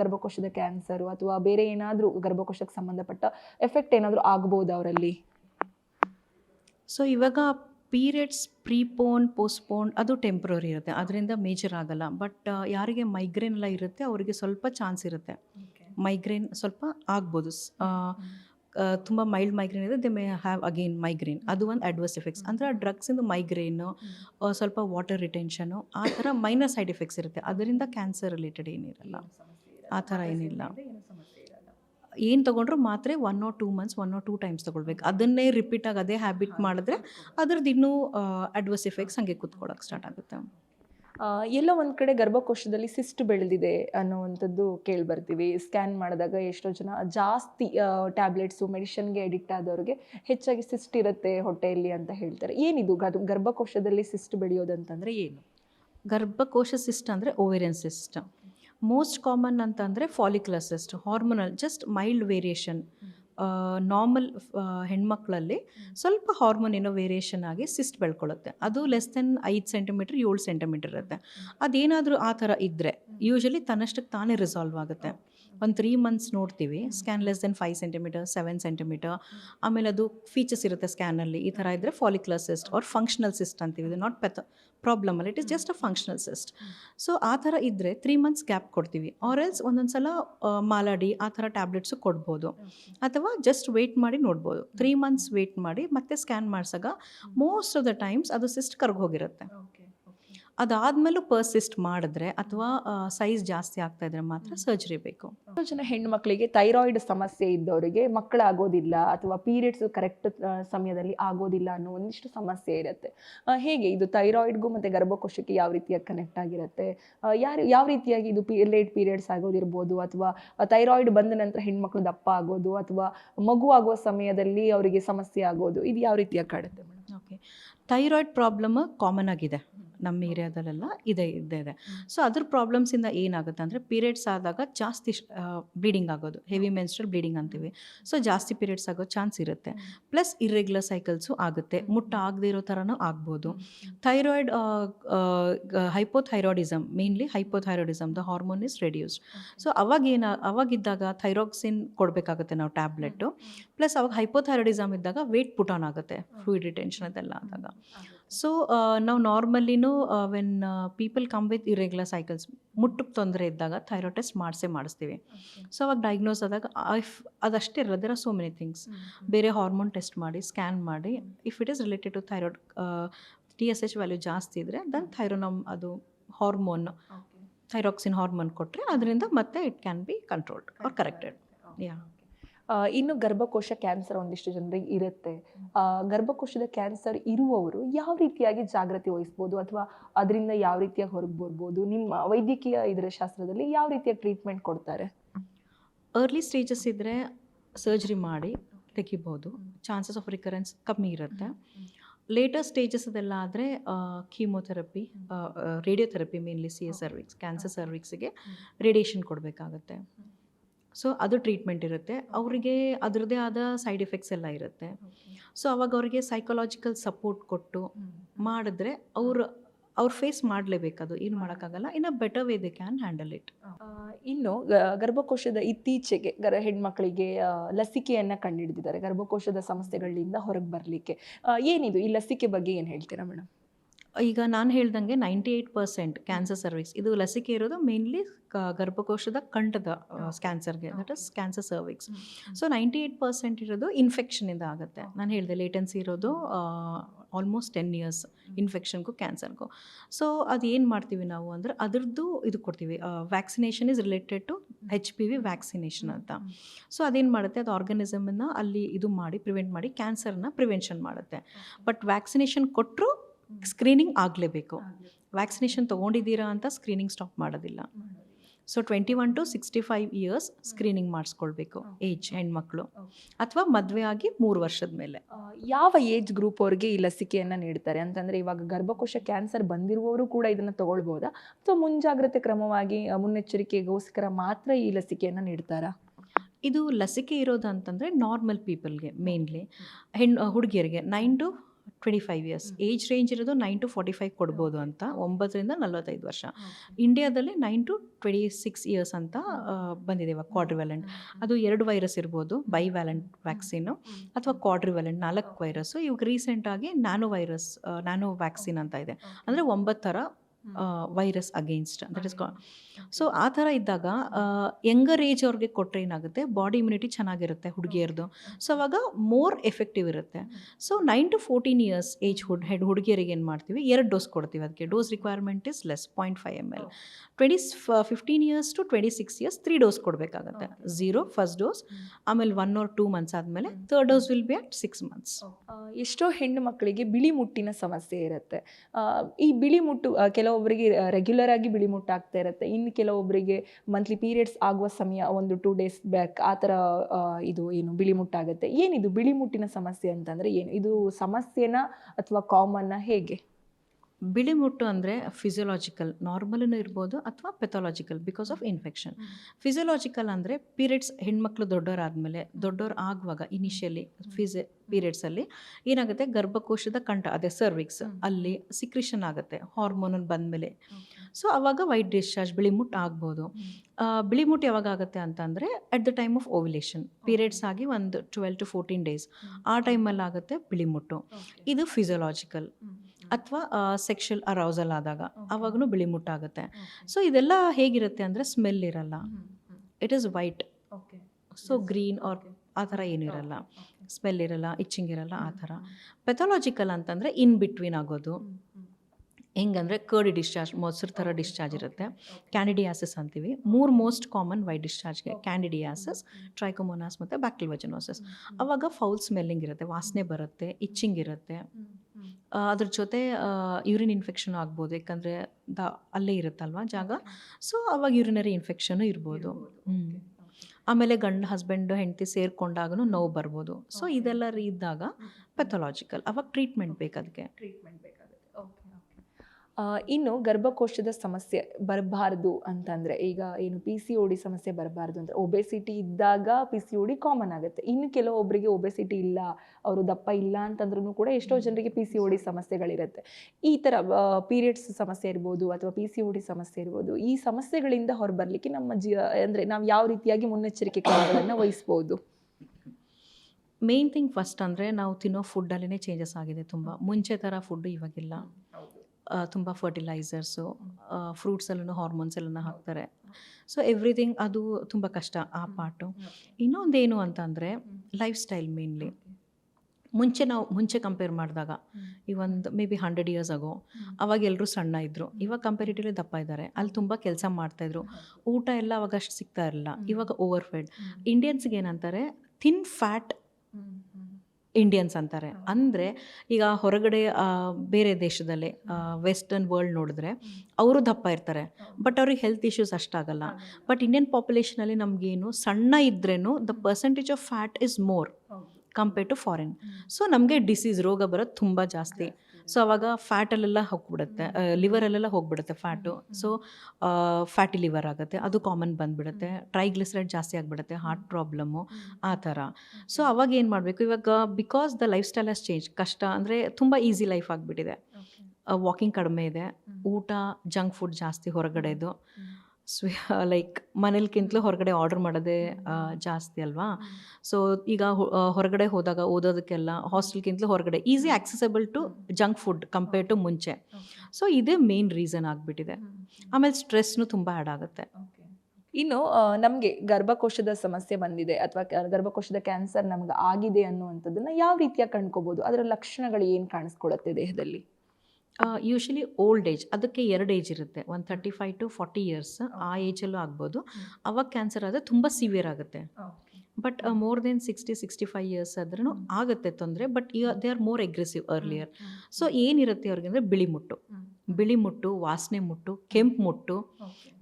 ಗರ್ಭಕೋಶದ ಕ್ಯಾನ್ಸರು ಅಥವಾ ಬೇರೆ ಏನಾದರೂ ಗರ್ಭಕೋಶಕ್ಕೆ ಸಂಬಂಧಪಟ್ಟ ಎಫೆಕ್ಟ್ ಏನಾದರೂ ಆಗ್ಬೋದು ಅವರಲ್ಲಿ? ಸೊ ಇವಾಗ ಪೀರಿಯಡ್ಸ್ ಪ್ರೀಪೋನ್ ಪೋಸ್ಟ್ಪೋನ್ ಅದು ಟೆಂಪ್ರರಿ ಇರುತ್ತೆ. ಅದರಿಂದ ಮೇಜರ್ ಆಗಲ್ಲ. ಬಟ್ ಯಾರಿಗೆ ಮೈಗ್ರೇನ್ ಎಲ್ಲ ಇರುತ್ತೆ ಅವರಿಗೆ ಸ್ವಲ್ಪ ಚಾನ್ಸ್ ಇರುತ್ತೆ. ಮೈಗ್ರೇನ್ ಸ್ವಲ್ಪ ಆಗ್ಬೋದು. ತುಂಬ ಮೈಲ್ಡ್ ಮೈಗ್ರೇನ್ ಇದೆ they may have again migraine ಅದು ಒಂದು ಅಡ್ವರ್ಸ್ ಎಫೆಕ್ಟ್ಸ್ ಅಂದರೆ ಆ ಡ್ರಗ್ಸಿಂದ ಮೈಗ್ರೇನು ಸ್ವಲ್ಪ ವಾಟರ್ ರಿಟೆನ್ಷನು ಆ ಥರ ಮೈನಸ್ ಸೈಡ್ ಎಫೆಕ್ಟ್ಸ್ ಇರುತ್ತೆ. ಅದರಿಂದ ಕ್ಯಾನ್ಸರ್ ರಿಲೇಟೆಡ್ ಏನಿರಲ್ಲ. ಆ ಥರ ಏನಿಲ್ಲ. ಏನು ತೊಗೊಂಡ್ರು ಮಾತ್ರ one or two months one or two times ತೊಗೊಳ್ಬೇಕು. ಅದನ್ನೇ ರಿಪೀಟ್ ಆಗಿ ಅದೇ ಹ್ಯಾಬಿಟ್ ಮಾಡಿದ್ರೆ ಅದ್ರದ್ದು ಇನ್ನೂ ಅಡ್ವರ್ಸ್ ಎಫೆಕ್ಟ್ಸ್ ಹಂಗೆ ಕುತ್ಕೊಳ್ಳೋಕೆ ಸ್ಟಾರ್ಟ್ ಆಗುತ್ತೆ. ಎಲ್ಲ ಒಂದು ಕಡೆ ಗರ್ಭಕೋಶದಲ್ಲಿ ಸಿಸ್ಟ್ ಬೆಳೆದಿದೆ ಅನ್ನುವಂಥದ್ದು ಕೇಳಿ ಬರ್ತೀವಿ ಸ್ಕ್ಯಾನ್ ಮಾಡಿದಾಗ ಎಷ್ಟೋ ಜನ ಜಾಸ್ತಿ ಟ್ಯಾಬ್ಲೆಟ್ಸು ಮೆಡಿಷನ್ಗೆ ಅಡಿಕ್ಟ್ ಆದವ್ರಿಗೆ ಹೆಚ್ಚಾಗಿ ಸಿಸ್ಟ್ ಇರುತ್ತೆ ಹೊಟ್ಟೆಯಲ್ಲಿ ಅಂತ ಹೇಳ್ತಾರೆ. ಏನಿದು ಅದು ಗರ್ಭಕೋಶದಲ್ಲಿ ಸಿಸ್ಟ್ ಬೆಳೆಯೋದಂತಂದರೆ ಏನು? ಗರ್ಭಕೋಶ ಸಿಸ್ಟ್ ಅಂದರೆ ಓವೇರಿಯನ್ ಸಿಸ್ಟ್ ಮೋಸ್ಟ್ ಕಾಮನ್ ಅಂತಂದರೆ follicle cyst cyst hormonal just mild variation normal ಹೆಣ್ಮಕ್ಳಲ್ಲಿ ಸ್ವಲ್ಪ ಹಾರ್ಮೋನ್ ಏನೋ ವೇರಿಯೇಷನ್ ಆಗಿ ಸಿಸ್ಟ್ ಬೆಳ್ಕೊಳ್ಳುತ್ತೆ. ಅದು ಲೆಸ್ ದೆನ್ ಐದು ಸೆಂಟಿಮೀಟ್ರ್ ಏಳು ಸೆಂಟಿಮೀಟರ್ ಇರುತ್ತೆ. ಅದೇನಾದರೂ ಆ ಥರ ಇದ್ದರೆ ಯೂಶಲಿ ತನ್ನಷ್ಟಕ್ಕೆ ತಾನೇ ರಿಸಾಲ್ವ್ ಆಗುತ್ತೆ. ಒಂದು ತ್ರೀ ಮಂತ್ಸ್ ನೋಡ್ತೀವಿ. Scan less than five centimetre seven centimetre ಆಮೇಲೆ ಅದು ಫೀಚರ್ಸ್ ಇರುತ್ತೆ ಸ್ಕ್ಯಾನಲ್ಲಿ ಈ ಥರ ಇದ್ದರೆ follicular cyst or functional cyst ಅಂತೀವಿ. ಇದು ನಾಟ್ ಪೆಥ ಪ್ರಾಬ್ಲಮ್ ಅಲ್ಲ. It is just a functional cyst so ಆ ಥರ ಇದ್ದರೆ ತ್ರೀ ಮಂತ್ಸ್ ಗ್ಯಾಪ್ ಕೊಡ್ತೀವಿ. ಆರ್ ಎಲ್ಸ್ ಒಂದೊಂದು ಸಲ ಮಾಲಾಡಿ ಆ ಥರ ಟ್ಯಾಬ್ಲೆಟ್ಸು ಕೊಡ್ಬೋದು. ಅಥವಾ ಜಸ್ಟ್ ವೆಯ್ಟ್ ಮಾಡಿ ನೋಡ್ಬೋದು. ತ್ರೀ ಮಂತ್ಸ್ ವೆಯ್ಟ್ ಮಾಡಿ ಮತ್ತೆ ಸ್ಕ್ಯಾನ್ ಮಾಡಿಸಾಗ ಮೋಸ್ಟ್ ಆಫ್ ದ ಟೈಮ್ಸ್ ಅದು ಸಿಸ್ಟ್ ಕರ್ಗೋಗಿರುತ್ತೆ ಅದಾದಮೇಲೂ ಪರ್ಸಿಸ್ಟ್ ಮಾಡಿದ್ರೆ ಅಥವಾ ಸೈಜ್ ಜಾಸ್ತಿ ಆಗ್ತಾ ಇದ್ರೆ ಮಾತ್ರ ಸರ್ಜರಿ ಬೇಕು. ಜನ ಹೆಣ್ಮಕ್ಳಿಗೆ ಥೈರಾಯ್ಡ್ ಸಮಸ್ಯೆ ಇದ್ದವರಿಗೆ ಮಕ್ಕಳಾಗೋದಿಲ್ಲ ಅಥವಾ ಪೀರಿಯಡ್ಸ್ ಕರೆಕ್ಟ್ ಸಮಯದಲ್ಲಿ ಆಗೋದಿಲ್ಲ ಅನ್ನೋ ಒಂದಿಷ್ಟು ಸಮಸ್ಯೆ ಇರುತ್ತೆ. ಹೇಗೆ ಇದು ಥೈರಾಯ್ಡ್ಗೂ ಮತ್ತು ಗರ್ಭಕೋಶಕ್ಕೆ ಯಾವ ರೀತಿಯಾಗಿ ಕನೆಕ್ಟ್ ಆಗಿರುತ್ತೆ? ಯಾರು ಯಾವ ರೀತಿಯಾಗಿ ಇದು ಪಿ ಲೇಟ್ ಪೀರಿಯಡ್ಸ್ ಆಗೋದಿರ್ಬೋದು ಅಥವಾ ಥೈರಾಯ್ಡ್ ಬಂದ ನಂತರ ಹೆಣ್ಮಕ್ಳು ದಪ್ಪ ಆಗೋದು ಅಥವಾ ಮಗು ಆಗುವ ಸಮಯದಲ್ಲಿ ಅವರಿಗೆ ಸಮಸ್ಯೆ ಆಗೋದು ಇದು ಯಾವ ರೀತಿಯಾಗಿ ಕಾಡುತ್ತೆ madam? Okay thyroid problem common ಆಗಿದೆ. ನಮ್ಮ ಏರಿಯಾದಲ್ಲೆಲ್ಲ ಇದೆ ಇದ್ದೇ ಇದೆ. ಸೊ ಅದ್ರ ಪ್ರಾಬ್ಲಮ್ಸಿಂದ ಏನಾಗುತ್ತೆ ಅಂದರೆ ಪೀರಿಯಡ್ಸ್ ಆದಾಗ ಜಾಸ್ತಿ ಬ್ಲೀಡಿಂಗ್ ಆಗೋದು. ಹೆವಿ ಮೆನ್ಸ್ಟ್ರಲ್ ಬ್ಲೀಡಿಂಗ್ ಅಂತೀವಿ. ಸೊ ಜಾಸ್ತಿ ಪೀರಿಯಡ್ಸ್ ಆಗೋ ಚಾನ್ಸ್ ಇರುತ್ತೆ. ಪ್ಲಸ್ ಇರ್ರೆಗ್ಯುಲರ್ ಸೈಕಲ್ಸು ಆಗುತ್ತೆ. ಮುಟ್ಟ ಆಗದೇ ಇರೋ ಥರನೂ ಆಗ್ಬೋದು. Thyroid hypothyroidism mainly hypothyroidism the hormone is reduced. So ಅವಾಗ ಏನ ಅವಾಗಿದ್ದಾಗ ಥೈರಾಕ್ಸಿನ್ ಕೊಡಬೇಕಾಗುತ್ತೆ ನಾವು ಟ್ಯಾಬ್ಲೆಟ್ಟು. ಪ್ಲಸ್ ಅವಾಗ ಹೈಪೋಥೈರಾಯ್ಡಿಸಮ್ ಇದ್ದಾಗ ವೇಟ್ ಪುಟ್ ಆನ್ ಆಗುತ್ತೆ ಫ್ಲೂಯಿಡ್ ರಿಟೆನ್ಷನ್ ಅದೆಲ್ಲ ಆದಾಗ. ಸೊ ನಾವು ನಾರ್ಮಲಿನೂ when people come with irregular cycles ಮುಟ್ಟಕ್ಕೆ ತೊಂದರೆ ಇದ್ದಾಗ ಥೈರಾಯ್ಡ್ ಟೆಸ್ಟ್ ಮಾಡಿಸೇ ಮಾಡಿಸ್ತೀವಿ. ಸೊ ಅವಾಗ ಡಯಾಗ್ನೋಸ್ ಆದಾಗ ಇಫ್ ಅದಷ್ಟೇ ಇರಲ್ಲ there are so many things ಬೇರೆ ಹಾರ್ಮೋನ್ ಟೆಸ್ಟ್ ಮಾಡಿ ಸ್ಕ್ಯಾನ್ ಮಾಡಿ if it is related to thyroid T S H value ಜಾಸ್ತಿ ಇದ್ದರೆ ದನ್ ಥೈರೋನಮ್ ಅದು ಹಾರ್ಮೋನ್ ಥೈರಾಕ್ಸಿನ್ ಹಾರ್ಮೋನ್ ಕೊಟ್ಟರೆ ಅದರಿಂದ ಮತ್ತೆ it can be controlled or corrected ಯಾ ಇನ್ನು ಗರ್ಭಕೋಶ ಕ್ಯಾನ್ಸರ್ ಒಂದಿಷ್ಟು ಜನರಿಗೆ ಇರುತ್ತೆ. ಗರ್ಭಕೋಶದ ಕ್ಯಾನ್ಸರ್ ಇರುವವರು ಯಾವ ರೀತಿಯಾಗಿ ಜಾಗೃತಿ ವಹಿಸ್ಬೋದು ಅಥವಾ ಅದರಿಂದ ಯಾವ ರೀತಿಯಾಗಿ ಹೊರಗೆ ಬರ್ಬೋದು? ನಿಮ್ಮ ವೈದ್ಯಕೀಯ ಇದರ ಶಾಸ್ತ್ರದಲ್ಲಿ ಯಾವ ರೀತಿಯ ಟ್ರೀಟ್ಮೆಂಟ್ ಕೊಡ್ತಾರೆ? ಅರ್ಲಿ ಸ್ಟೇಜಸ್ ಇದ್ದರೆ ಸರ್ಜರಿ ಮಾಡಿ ತೆಗಿಬೋದು. ಚಾನ್ಸಸ್ ಆಫ್ ರಿಕರೆನ್ಸ್ ಕಮ್ಮಿ ಇರುತ್ತೆ. ಲೇಟರ್ ಸ್ಟೇಜಸ್ ಅದೆಲ್ಲ ಆದರೆ chemotherapy radiotherapy mainly C A cervix cancer ಸರ್ವಿಕ್ಸ್ಗೆ radiation ಕೊಡಬೇಕಾಗತ್ತೆ. ಸೊ ಅದು ಟ್ರೀಟ್ಮೆಂಟ್ ಇರುತ್ತೆ. ಅವರಿಗೆ ಅದರದೇ ಆದ ಸೈಡ್ ಎಫೆಕ್ಟ್ಸ್ ಎಲ್ಲ ಇರುತ್ತೆ. ಸೊ ಅವಾಗ ಅವರಿಗೆ ಸೈಕಲಾಜಿಕಲ್ ಸಪೋರ್ಟ್ ಕೊಟ್ಟು ಮಾಡಿದ್ರೆ ಅವರು ಅವ್ರು ಫೇಸ್ ಮಾಡಲೇಬೇಕದು. ಏನು ಮಾಡೋಕ್ಕಾಗಲ್ಲ. ಇನ್ನು better way they can handle it ಇನ್ನು ಗರ್ಭಕೋಶದ ಇತ್ತೀಚೆಗೆ ಗರ್ ಹೆಣ್ಮಕ್ಳಿಗೆ ಲಸಿಕೆಯನ್ನು ಕಂಡುಹಿಡಿದಿದ್ದಾರೆ ಗರ್ಭಕೋಶದ ಸಮಸ್ಯೆಗಳಿಂದ ಹೊರಗೆ ಬರಲಿಕ್ಕೆ. ಏನಿದು ಈ ಲಸಿಕೆ ಬಗ್ಗೆ ಏನು ಹೇಳ್ತೀರಾ ಮೇಡಮ್ ಈಗ ನಾನು ಹೇಳ್ದಂಗೆ ninety eight percent cancer cervix ಇದು ಲಸಿಕೆ ಇರೋದು ಮೇನ್ಲಿ ಗರ್ಭಕೋಶದ ಕಂಠದ ಕ್ಯಾನ್ಸರ್ಗೆ that is cancer cervix so ninety eight percent ಇರೋದು ಇನ್ಫೆಕ್ಷನಿಂದ ಆಗುತ್ತೆ. ನಾನು ಹೇಳಿದೆ ಲೇಟೆನ್ಸಿ ಇರೋದು ಆಲ್ಮೋಸ್ಟ್ ಟೆನ್ ಇಯರ್ಸ್ ಇನ್ಫೆಕ್ಷನ್ಗೂ ಕ್ಯಾನ್ಸರ್ಗೂ ಸೊ ಅದು ಏನು ಮಾಡ್ತೀವಿ ನಾವು ಅಂದರೆ ಅದರದ್ದು ಇದು ಕೊಡ್ತೀವಿ. Vaccination is related to H P V vaccination ಅಂತ. ಸೊ ಅದೇನು ಮಾಡುತ್ತೆ? ಅದು ಆರ್ಗನಿಸಮನ್ನು ಅಲ್ಲಿ ಇದು ಮಾಡಿ ಪ್ರಿವೆಂಟ್ ಮಾಡಿ ಕ್ಯಾನ್ಸರ್ನ ಪ್ರಿವೆನ್ಷನ್ ಮಾಡುತ್ತೆ. ಬಟ್ ವ್ಯಾಕ್ಸಿನೇಷನ್ ಕೊಟ್ಟರು ಸ್ಕ್ರೀನಿಂಗ್ ಆಗಲೇಬೇಕು. ವ್ಯಾಕ್ಸಿನೇಷನ್ ತೊಗೊಂಡಿದ್ದೀರಾ ಅಂತ ಸ್ಕ್ರೀನಿಂಗ್ ಸ್ಟಾಪ್ ಮಾಡೋದಿಲ್ಲ. So twenty one to sixty five years screening ಮಾಡಿಸ್ಕೊಳ್ಬೇಕು age ಹೆಣ್ಮಕ್ಳು ಅಥವಾ ಮದುವೆ ಆಗಿ ಮೂರು ವರ್ಷದ ಮೇಲೆ. ಯಾವ ಏಜ್ ಗ್ರೂಪ್ ಅವ್ರಿಗೆ ಈ ಲಸಿಕೆಯನ್ನು ನೀಡ್ತಾರೆ? ಅಂತಂದರೆ ಇವಾಗ ಗರ್ಭಕೋಶ ಕ್ಯಾನ್ಸರ್ ಬಂದಿರುವವರು ಕೂಡ ಇದನ್ನು ತಗೊಳ್ಬೋದಾ? ಅಥವಾ ಮುಂಜಾಗ್ರತೆ ಕ್ರಮವಾಗಿ ಮುನ್ನೆಚ್ಚರಿಕೆಗೋಸ್ಕರ ಮಾತ್ರ ಈ ಲಸಿಕೆಯನ್ನು ನೀಡ್ತಾರಾ? ಇದು ಲಸಿಕೆ ಇರೋದು ಅಂತಂದರೆ ನಾರ್ಮಲ್ ಪೀಪಲ್ಗೆ ಮೇನ್ಲಿ ಹೆಣ್ಣು ಹುಡುಗಿಯರಿಗೆ. Nine to twenty five years age range ಇರೋದು ನೈನ್ ಟು ಫಾರ್ಟಿ ಫೈವ್ ಕೊಡ್ಬೋದು ಅಂತ ಒಂಬತ್ತರಿಂದ ನಲವತ್ತೈದು ವರ್ಷ. ಇಂಡಿಯಾದಲ್ಲಿ nine to twenty six years ಅಂತ ಬಂದಿದೆ ಇವಾಗ ಕ್ವಾಡ್ರಿವ್ಯಾಲೆಂಟ್ ಅದು ಎರಡು ವೈರಸ್ ಇರ್ಬೋದು ಬೈವ್ಯಾಲೆಂಟ್ ವ್ಯಾಕ್ಸಿನು ಅಥವಾ ಕ್ವಾಡ್ರಿವ್ಯಾಲೆಂಟ್ ನಾಲ್ಕು ವೈರಸ್ಸು ಇವಾಗ ರೀಸೆಂಟಾಗಿ ನ್ಯಾನೋ ವೈರಸ್ ನ್ಯಾನೋ ವ್ಯಾಕ್ಸಿನ್ ಅಂತ ಇದೆ. ಅಂದರೆ ಒಂಬತ್ತು ಥರ virus against that is so ಆ ಥರ ಇದ್ದಾಗ ಯಂಗರ್ ಏಜ್ ಅವ್ರಿಗೆ ಕೊಟ್ಟರೆ ಏನಾಗುತ್ತೆ? ಬಾಡಿ ಇಮ್ಯುನಿಟಿ ಚೆನ್ನಾಗಿರುತ್ತೆ ಹುಡುಗಿಯರ್ದು. ಸೊ ಅವಾಗ ಮೋರ್ ಎಫೆಕ್ಟಿವ್ ಇರುತ್ತೆ. So nine to fourteen years age ಹುಡ್ ಹೆಡ್ ಹುಡುಗಿಯರಿಗೆ ಏನು ಮಾಡ್ತೀವಿ? ಎರಡು ಡೋಸ್ ಕೊಡ್ತೀವಿ. ಅದಕ್ಕೆ dose requirement is less point five M L twenty fifteen years to twenty six years three dose ಕೊಡಬೇಕಾಗತ್ತೆ. ಝೀರೋ ಫಸ್ಟ್ ಡೋಸ್ ಆಮೇಲೆ ಒನ್ ಆರ್ ಟೂ ಮಂತ್ಸ್ ಆದಮೇಲೆ third dose will be at six months ಎಷ್ಟೋ ಹೆಣ್ಣು ಮಕ್ಕಳಿಗೆ ಬಿಳಿ ಮುಟ್ಟಿನ ಸಮಸ್ಯೆ ಇರುತ್ತೆ. ಈ ಬಿಳಿ ಮುಟ್ಟು ಕೆಲವೊಬ್ಬರಿಗೆ ರೆಗ್ಯುಲರ್ ಆಗಿ ಬಿಳಿ ಮುಟ್ಟಾಗ್ತಾ ಇರುತ್ತೆ. ಇನ್ನು ಕೆಲವೊಬ್ಬರಿಗೆ ಮಂತ್ಲಿ ಪೀರಿಯಡ್ಸ್ ಆಗುವ ಸಮಯ ಒಂದು ಟೂ ಡೇಸ್ ಬ್ಯಾಕ್ ಆ ಥರ ಇದು ಏನು ಬಿಳಿ ಮುಟ್ಟಾಗುತ್ತೆ. ಏನಿದು ಬಿಳಿ ಮುಟ್ಟಿನ ಸಮಸ್ಯೆ ಅಂತಂದರೆ ಏನು? ಇದು ಸಮಸ್ಯೆನ ಅಥವಾ ಕಾಮನ್ನ ಹೇಗೆ? ಬಿಳಿ ಮುಟ್ಟು ಅಂದರೆ ಫಿಸಿಯೋಲಾಜಿಕಲ್ ನಾರ್ಮಲೂ ಇರ್ಬೋದು ಅಥವಾ pathological because of infection physiological ಅಂದರೆ ಪೀರಿಯಡ್ಸ್ ಹೆಣ್ಮಕ್ಳು ದೊಡ್ಡವರಾದಮೇಲೆ ದೊಡ್ಡವ್ರು ಆಗುವಾಗ ಇನಿಷಿಯಲಿ ಫಿಸಿ ಪೀರಿಯಡ್ಸಲ್ಲಿ ಏನಾಗುತ್ತೆ? ಗರ್ಭಕೋಶದ ಕಂಠ ಅದೇ ಸರ್ವಿಕ್ಸ್ ಅಲ್ಲಿ ಸಿಕ್ರಿಷನ್ ಆಗುತ್ತೆ ಹಾರ್ಮೋನಲ್ ಬಂದಮೇಲೆ. ಸೊ ಅವಾಗ ವೈಟ್ ಡಿಸ್ಚಾರ್ಜ್ ಬಿಳಿ ಮುಟ್ಟು ಆಗ್ಬೋದು. ಆ, ಬಿಳಿ ಮುಟ್ಟು ಯಾವಾಗ ಆಗುತ್ತೆ ಅಂತಂದರೆ at the time of ovulation periods ಆಗಿ ಒಂದು ಟ್ವೆಲ್ ಟು ಫೋರ್ಟೀನ್ ಡೇಸ್ ಆ ಟೈಮಲ್ಲಿ ಆಗುತ್ತೆ ಬಿಳಿ ಮುಟ್ಟು. ಇದು ಫಿಸಿಯೋಲಾಜಿಕಲ್ ಅಥವಾ ಸೆಕ್ಷುವಲ್ ಅರೌಸಲ್ ಆದಾಗ ಅವಾಗೂ ಬಿಳಿ ಮುಟ್ಟಾಗುತ್ತೆ. ಸೊ ಇದೆಲ್ಲ ಹೇಗಿರುತ್ತೆ ಅಂದರೆ ಸ್ಮೆಲ್ ಇರಲ್ಲ. It is white so green or ಆ ಥರ ಏನೂ ಇರಲ್ಲ. ಸ್ಮೆಲ್ ಇರಲ್ಲ ಇಚ್ಚಿಂಗ್ ಇರಲ್ಲ ಆ ಥರ. ಪೆಥಾಲಜಿಕಲ್ ಅಂತಂದರೆ ಇನ್ ಬಿಟ್ವೀನ್ ಆಗೋದು. ಹೆಂಗಂದರೆ ಕರ್ಡ್ ಡಿಸ್ಚಾರ್ಜ್ ಮೊಸರು ಥರ ಡಿಸ್ಚಾರ್ಜ್ ಇರುತ್ತೆ. ಕ್ಯಾಂಡಿಡಿಯಾಸಿಸ್ ಅಂತೀವಿ. ಮೂರು ಮೋಸ್ಟ್ ಕಾಮನ್ ವೈಟ್ ಡಿಸ್ಚಾರ್ಜ್ಗೆ ಕ್ಯಾಂಡಿಡಿಯಾಸಿಸ್ ಟ್ರೈಕೋಮೋನಾಸ್ ಮತ್ತು ಬ್ಯಾಕ್ಟಿಲ್ವಜನೋಸಿಸ್ ಅವಾಗ ಫೌಲ್ ಸ್ಮೆಲ್ಲಿಂಗ್ ಇರುತ್ತೆ ವಾಸನೆ ಬರುತ್ತೆ ಇಚ್ಚಿಂಗ್ ಇರುತ್ತೆ. ಅದ್ರ ಜೊತೆ ಯೂರಿನ್ ಇನ್ಫೆಕ್ಷನ್ ಆಗ್ಬೋದು. ಯಾಕಂದರೆ ದ ಅಲ್ಲೇ ಇರುತ್ತಲ್ವ ಜಾಗ? ಸೊ ಅವಾಗ ಯೂರಿನರಿ ಇನ್ಫೆಕ್ಷನು ಇರ್ಬೋದು. ಆಮೇಲೆ ಗಂಡ ಹಸ್ಬೆಂಡು ಹೆಂಡತಿ ಸೇರ್ಕೊಂಡಾಗೂ ನೋವು ಬರ್ಬೋದು. ಸೊ ಇದೆಲ್ಲ ಇದ್ದಾಗ ಪೆಥಾಲಜಿಕಲ್ ಅವಾಗ ಟ್ರೀಟ್ಮೆಂಟ್ ಬೇಕು ಅದಕ್ಕೆ. ಟ್ರೀಟ್ಮೆಂಟ್ ಇನ್ನು ಗರ್ಭಕೋಶದ ಸಮಸ್ಯೆ ಬರಬಾರ್ದು ಅಂತಂದರೆ ಈಗ ಏನು ಪಿ ಸಿ ಓ ಡಿ ಸಮಸ್ಯೆ ಬರಬಾರ್ದು ಅಂದರೆ ಒಬೆಸಿಟಿ ಇದ್ದಾಗ P C O D common ಆಗುತ್ತೆ. ಇನ್ನು ಕೆಲವೊಬ್ಬರಿಗೆ ಒಬೆಸಿಟಿ ಇಲ್ಲ ಅವರು ದಪ್ಪ ಇಲ್ಲ ಅಂತಂದ್ರೂ ಕೂಡ ಎಷ್ಟೋ ಜನರಿಗೆ ಪಿ ಸಿ ಓ ಡಿ ಸಮಸ್ಯೆಗಳಿರುತ್ತೆ. ಈ ಥರ ಪೀರಿಯಡ್ಸ್ ಸಮಸ್ಯೆ ಇರ್ಬೋದು ಅಥವಾ ಪಿ ಸಿ ಓ ಡಿ ಸಮಸ್ಯೆ ಇರ್ಬೋದು ಈ ಸಮಸ್ಯೆಗಳಿಂದ ಹೊರಬರಲಿಕ್ಕೆ ನಮ್ಮ ಜಿ ಅಂದರೆ ನಾವು ಯಾವ ರೀತಿಯಾಗಿ ಮುನ್ನೆಚ್ಚರಿಕೆ ಕ್ರಮಗಳನ್ನು ವಹಿಸ್ಬೋದು? ಮೇನ್ ಥಿಂಗ್ ಫಸ್ಟ್ ಅಂದರೆ ನಾವು ತಿನ್ನೋ ಫುಡ್ಡಲ್ಲೇ ಚೇಂಜಸ್ ಆಗಿದೆ ತುಂಬ. ಮುಂಚೆ ಥರ ಫುಡ್ಡು ಇವಾಗಿಲ್ಲ. ತುಂಬ ಫರ್ಟಿಲೈಸರ್ಸು ಫ್ರೂಟ್ಸಲ್ಲೂ ಹಾರ್ಮೋನ್ಸ್ ಎಲ್ಲ ಹಾಕ್ತಾರೆ. ಸೊ ಎವ್ರಿಥಿಂಗ್ ಅದು ತುಂಬ ಕಷ್ಟ ಆ ಪಾರ್ಟು ಇನ್ನೊಂದೇನು ಅಂತಂದರೆ ಲೈಫ್ ಸ್ಟೈಲ್ ಮೇನ್ಲಿ ಮುಂಚೆ ನಾವು ಮುಂಚೆ ಕಂಪೇರ್ ಮಾಡಿದಾಗ ಈ ಒಂದು ಮೇ ಬಿ ಹಂಡ್ರೆಡ್ ಇಯರ್ಸ್ ಆಗೋ ಅವಾಗ ಎಲ್ಲರೂ ಸಣ್ಣ ಇದ್ದರು ಇವಾಗ ಕಂಪೇರಿಟಿವ್ಲಿ ದಪ್ಪ ಇದ್ದಾರೆ. ಅಲ್ಲಿ ತುಂಬ ಕೆಲಸ ಮಾಡ್ತಾಯಿದ್ರು ಊಟ ಎಲ್ಲ ಅವಾಗ ಅಷ್ಟು ಸಿಗ್ತಾ ಇರಲಿಲ್ಲ. ಇವಾಗ ಓವರ್ ಫೆಡ್ ಇಂಡಿಯನ್ಸ್ಗೆ ಏನಂತಾರೆ ಥಿನ್ ಫ್ಯಾಟ್ ಇಂಡಿಯನ್ಸ್ ಅಂತಾರೆ. ಅಂದರೆ ಈಗ ಹೊರಗಡೆ ಬೇರೆ ದೇಶದಲ್ಲಿ ವೆಸ್ಟರ್ನ್ ವರ್ಲ್ಡ್ ನೋಡಿದ್ರೆ ಅವರು ದಪ್ಪ ಇರ್ತಾರೆ. ಬಟ್ ಅವ್ರಿಗೆ ಹೆಲ್ತ್ ಇಶ್ಯೂಸ್ ಅಷ್ಟಾಗಲ್ಲ. ಬಟ್ ಇಂಡಿಯನ್ ಪಾಪ್ಯುಲೇಷನಲ್ಲಿ ನಮಗೇನು ಸಣ್ಣ ಇದ್ರೇನು the percentage of fat is more compare to foreign so ನಮಗೆ ಡಿಸೀಸ್ ರೋಗ ಬರೋದು ತುಂಬ ಜಾಸ್ತಿ. ಸೊ ಅವಾಗ ಫ್ಯಾಟಲ್ಲೆಲ್ಲ ಹೋಗ್ಬಿಡುತ್ತೆ. ಲಿವರಲ್ಲೆಲ್ಲ ಹೋಗ್ಬಿಡುತ್ತೆ ಫ್ಯಾಟು ಸೊ ಫ್ಯಾಟಿ ಲಿವರ್ ಆಗುತ್ತೆ. ಅದು ಕಾಮನ್ ಬಂದ್ಬಿಡುತ್ತೆ. ಟ್ರೈಗ್ಲಿಸರೈಡ್ ಜಾಸ್ತಿ ಆಗಿಬಿಡುತ್ತೆ ಹಾರ್ಟ್ ಪ್ರಾಬ್ಲಮ್ಮು ಆ ಥರ. ಸೊ ಅವಾಗ ಏನು ಮಾಡಬೇಕು? ಇವಾಗ because the life style has change ಕಷ್ಟ ಅಂದರೆ ತುಂಬ ಈಸಿ ಲೈಫ್ ಆಗಿಬಿಟ್ಟಿದೆ. ವಾಕಿಂಗ್ ಕಡಿಮೆ ಇದೆ. ಊಟ ಜಂಕ್ ಫುಡ್ ಜಾಸ್ತಿ ಹೊರಗಡೆದು ಸ್ವಿ [LAUGHS] ಲೈಕ್ ಮನೇಲಿಗಿಂತಲೂ ಹೊರಗಡೆ ಆರ್ಡರ್ ಮಾಡೋದೇ ಜಾಸ್ತಿ ಅಲ್ವಾ? ಸೊ ಈಗ ಹೊರಗಡೆ ಹೋದಾಗ ಓದೋದಕ್ಕೆಲ್ಲ ಹಾಸ್ಟೆಲ್ಗಿಂತಲೂ ಹೊರಗಡೆ easy accessible to junk food compare to ಮುಂಚೆ. ಸೊ ಇದೇ ಮೇನ್ ರೀಸನ್ ಆಗಿಬಿಟ್ಟಿದೆ. ಆಮೇಲೆ ಸ್ಟ್ರೆಸ್ನು ತುಂಬ ಆ್ಯಡ್ ಆಗುತ್ತೆ. ಇನ್ನು ನಮಗೆ ಗರ್ಭಕೋಶದ ಸಮಸ್ಯೆ ಬಂದಿದೆ ಅಥವಾ ಗರ್ಭಕೋಶದ ಕ್ಯಾನ್ಸರ್ ನಮ್ಗೆ ಆಗಿದೆ ಅನ್ನುವಂಥದ್ದನ್ನು ಯಾವ ರೀತಿಯಾಗಿ ಕಂಡ್ಕೋಬೋದು? ಅದರ ಲಕ್ಷಣಗಳು ಏನು ಕಾಣಿಸ್ಕೊಳ್ಳುತ್ತೆ ದೇಹದಲ್ಲಿ? ಯೂಶಲಿ ಓಲ್ಡ್ ಏಜ್ ಅದಕ್ಕೆ ಎರಡು ಏಜ್ ಇರುತ್ತೆ. ಒಂದು thirty five to forty years ಆ ಏಜಲ್ಲೂ ಆಗ್ಬೋದು. ಅವಾಗ ಕ್ಯಾನ್ಸರ್ ಆದರೆ ತುಂಬ ಸಿವಿಯರ್ ಆಗುತ್ತೆ. But more than sixty sixty five years ಆದ್ರೂ ಆಗುತ್ತೆ ತೊಂದರೆ ಬಟ್ ಈಗ they are more aggressive earlier so ಏನಿರುತ್ತೆ ಅವ್ರಿಗೆ ಅಂದರೆ ಬಿಳಿ ಮುಟ್ಟು. ಬಿಳಿ ಮುಟ್ಟು ವಾಸನೆ ಮುಟ್ಟು ಕೆಂಪು ಮುಟ್ಟು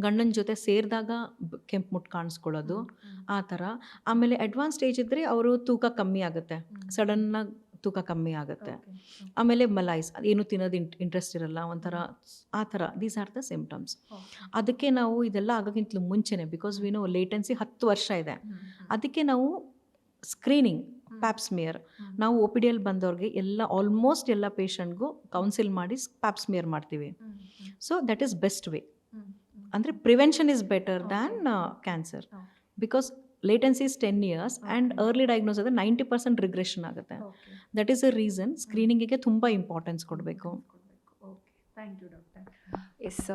ಗಂಡನ ಜೊತೆ ಸೇರಿದಾಗ ಕೆಂಪು ಮುಟ್ಟು ಕಾಣಿಸ್ಕೊಳ್ಳೋದು ಆ ಥರ. ಆಮೇಲೆ ಅಡ್ವಾನ್ಸ್ ಸ್ಟೇಜ್ ಇದ್ದರೆ ಅವರು ತೂಕ ಕಮ್ಮಿ ಆಗುತ್ತೆ. ಸಡನ್ನಾಗಿ ತೂಕ ಕಮ್ಮಿ ಆಗುತ್ತೆ. ಆಮೇಲೆ ಮಲೈಸ್ ಏನು ತಿನ್ನೋದು ಇಂಟ್ರೆಸ್ಟ್ ಇರಲ್ಲ ಒಂಥರ ಆ ಥರ ದೀಸ್ ಆರ್ ದ ಸಿಂಪ್ಟಮ್ಸ್ ಅದಕ್ಕೆ ನಾವು ಇದೆಲ್ಲ ಆಗೋಕ್ಕಿಂತಲೂ ಮುಂಚೆನೆ ಬಿಕಾಸ್ ವಿ ನೋ ಲೇಟೆನ್ಸಿ ಹತ್ತು ವರ್ಷ ಇದೆ. ಅದಕ್ಕೆ ನಾವು ಸ್ಕ್ರೀನಿಂಗ್ ಪ್ಯಾಪ್ಸ್ಮಿಯರ್ ನಾವು ಒ ಪಿ ಡಿಯಲ್ಲಿ ಬಂದವ್ರಿಗೆ ಎಲ್ಲ ಆಲ್ಮೋಸ್ಟ್ ಎಲ್ಲ ಪೇಷಂಟ್ಗೂ ಕೌನ್ಸಿಲ್ ಮಾಡಿ ಪ್ಯಾಪ್ಸ್ಮಿಯರ್ ಮಾಡ್ತೀವಿ. So that is best way ಅಂದರೆ prevention is better than cancer because latency is ten years and early diagnose ಆದರೆ ನೈಂಟಿ ಪರ್ಸೆಂಟ್ ರಿಗ್ರೆಷನ್ ಆಗುತ್ತೆ. ದಟ್ ಈಸ್ ಅ ರೀಸನ್ ಸ್ಕ್ರೀನಿಂಗಿಗೆ ತುಂಬ ಇಂಪಾರ್ಟೆನ್ಸ್ ಕೊಡಬೇಕು. ಎಸ್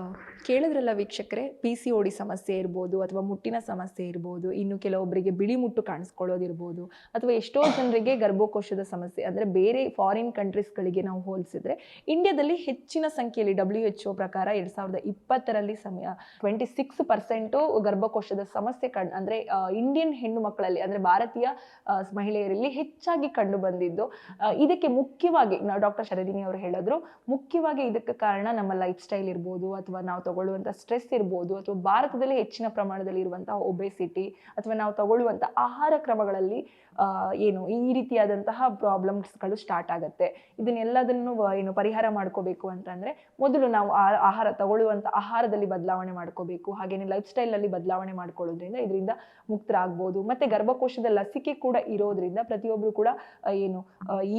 ಕೇಳಿದ್ರಲ್ಲ ವೀಕ್ಷಕರೇ ಪಿ ಸಿ ಓಡಿ ಸಮಸ್ಯೆ ಇರ್ಬೋದು ಅಥವಾ ಮುಟ್ಟಿನ ಸಮಸ್ಯೆ ಇರ್ಬೋದು, ಇನ್ನು ಕೆಲವೊಬ್ಬರಿಗೆ ಬಿಳಿ ಮುಟ್ಟು ಕಾಣಿಸ್ಕೊಳ್ಳೋದಿರ್ಬೋದು, ಅಥವಾ ಎಷ್ಟೋ ಜನರಿಗೆ ಗರ್ಭಕೋಶದ ಸಮಸ್ಯೆ, ಅಂದರೆ ಬೇರೆ ಫಾರಿನ್ ಕಂಟ್ರೀಸ್ಗಳಿಗೆ ನಾವು ಹೋಲಿಸಿದ್ರೆ ಇಂಡಿಯಾದಲ್ಲಿ ಹೆಚ್ಚಿನ ಸಂಖ್ಯೆಯಲ್ಲಿ ಡಬ್ಲ್ಯೂ ಎಚ್ ಒ ಪ್ರಕಾರ ಎರಡು ಸಾವಿರದ ಇಪ್ಪತ್ತರಲ್ಲಿ ಸಮಯ ಟ್ವೆಂಟಿ ಸಿಕ್ಸ್ ಪರ್ಸೆಂಟು ಗರ್ಭಕೋಶದ ಸಮಸ್ಯೆ ಕಂಡು, ಅಂದರೆ ಇಂಡಿಯನ್ ಹೆಣ್ಣು ಮಕ್ಕಳಲ್ಲಿ, ಅಂದರೆ ಭಾರತೀಯ ಮಹಿಳೆಯರಲ್ಲಿ ಹೆಚ್ಚಾಗಿ ಕಂಡು ಬಂದಿದ್ದು. ಇದಕ್ಕೆ ಮುಖ್ಯವಾಗಿ ಡಾಕ್ಟರ್ ಶರದಿನಿ ಅವರು ಹೇಳಿದ್ರು, ಮುಖ್ಯವಾಗಿ ಇದಕ್ಕೆ ಕಾರಣ ನಮ್ಮ ಲೈಫ್ ಸ್ಟೈಲ್ ಇರ್ಬೋದು ಅಥವಾ ನಾವು ತಗೊಳ್ಳುವಂಥ ಸ್ಟ್ರೆಸ್ ಇರ್ಬೋದು ಅಥವಾ ಭಾರತದಲ್ಲಿ ಹೆಚ್ಚಿನ ಪ್ರಮಾಣದಲ್ಲಿ ಇರುವಂತಹ ಒಬೆಸಿಟಿ ಅಥವಾ ನಾವು ತಗೊಳ್ಳುವಂಥ ಆಹಾರ ಕ್ರಮಗಳಲ್ಲಿ ಏನು, ಈ ರೀತಿಯಾದಂತಹ ಪ್ರಾಬ್ಲಮ್ಸ್ಗಳು ಸ್ಟಾರ್ಟ್ ಆಗುತ್ತೆ. ಇದನ್ನೆಲ್ಲದನ್ನು ಏನು ಪರಿಹಾರ ಮಾಡ್ಕೋಬೇಕು ಅಂತಂದರೆ, ಮೊದಲು ನಾವು ಆಹಾರ ತಗೊಳ್ಳುವಂಥ ಆಹಾರದಲ್ಲಿ ಬದಲಾವಣೆ ಮಾಡ್ಕೋಬೇಕು. ಹಾಗೇನೆ ಲೈಫ್ ಸ್ಟೈಲಲ್ಲಿ ಬದಲಾವಣೆ ಮಾಡ್ಕೊಳ್ಳೋದ್ರಿಂದ ಇದರಿಂದ ಮುಕ್ತರಾಗ್ಬೋದು. ಮತ್ತೆ ಗರ್ಭಕೋಶದ ಲಸಿಕೆ ಕೂಡ ಇರೋದ್ರಿಂದ ಪ್ರತಿಯೊಬ್ಬರು ಕೂಡ ಏನು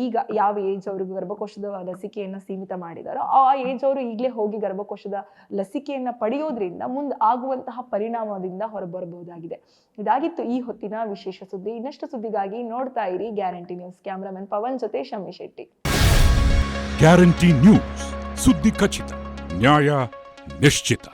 ಈಗ ಯಾವ ಏಜ್ ಅವ್ರಿಗೆ ಗರ್ಭಕೋಶದ ಲಸಿಕೆಯನ್ನು ಸೀಮಿತ ಮಾಡಿದಾರೋ, ಆ ಏಜ್ ಅವರು ಈಗಲೇ ಹೋಗಿ ಗರ್ಭಕೋಶದ ಲಸಿಕೆಯನ್ನ ಪಡೆಯೋದ್ರಿಂದ ಮುಂದೆ ಆಗುವಂತಹ ಪರಿಣಾಮದಿಂದ ಹೊರಬರಬಹುದಾಗಿದೆ. ಇದಾಗಿತ್ತು ಈ ಹೊತ್ತಿನ ವಿಶೇಷ ಸುದ್ದಿ. ಇನ್ನಷ್ಟು ಸುದ್ದಿಗಾಗಿ ನೋಡ್ತಾ ಇರಿ ಗ್ಯಾರಂಟಿ ನ್ಯೂಸ್. ಕ್ಯಾಮ್ರಾಮನ್ ಪವನ್ ಜೊತೆ ಶಮಿ ಶೆಟ್ಟಿ. Guarantee news. ಸುದ್ದಿ ಖಚಿತ, ನ್ಯಾಯ ನಿಶ್ಚಿತ.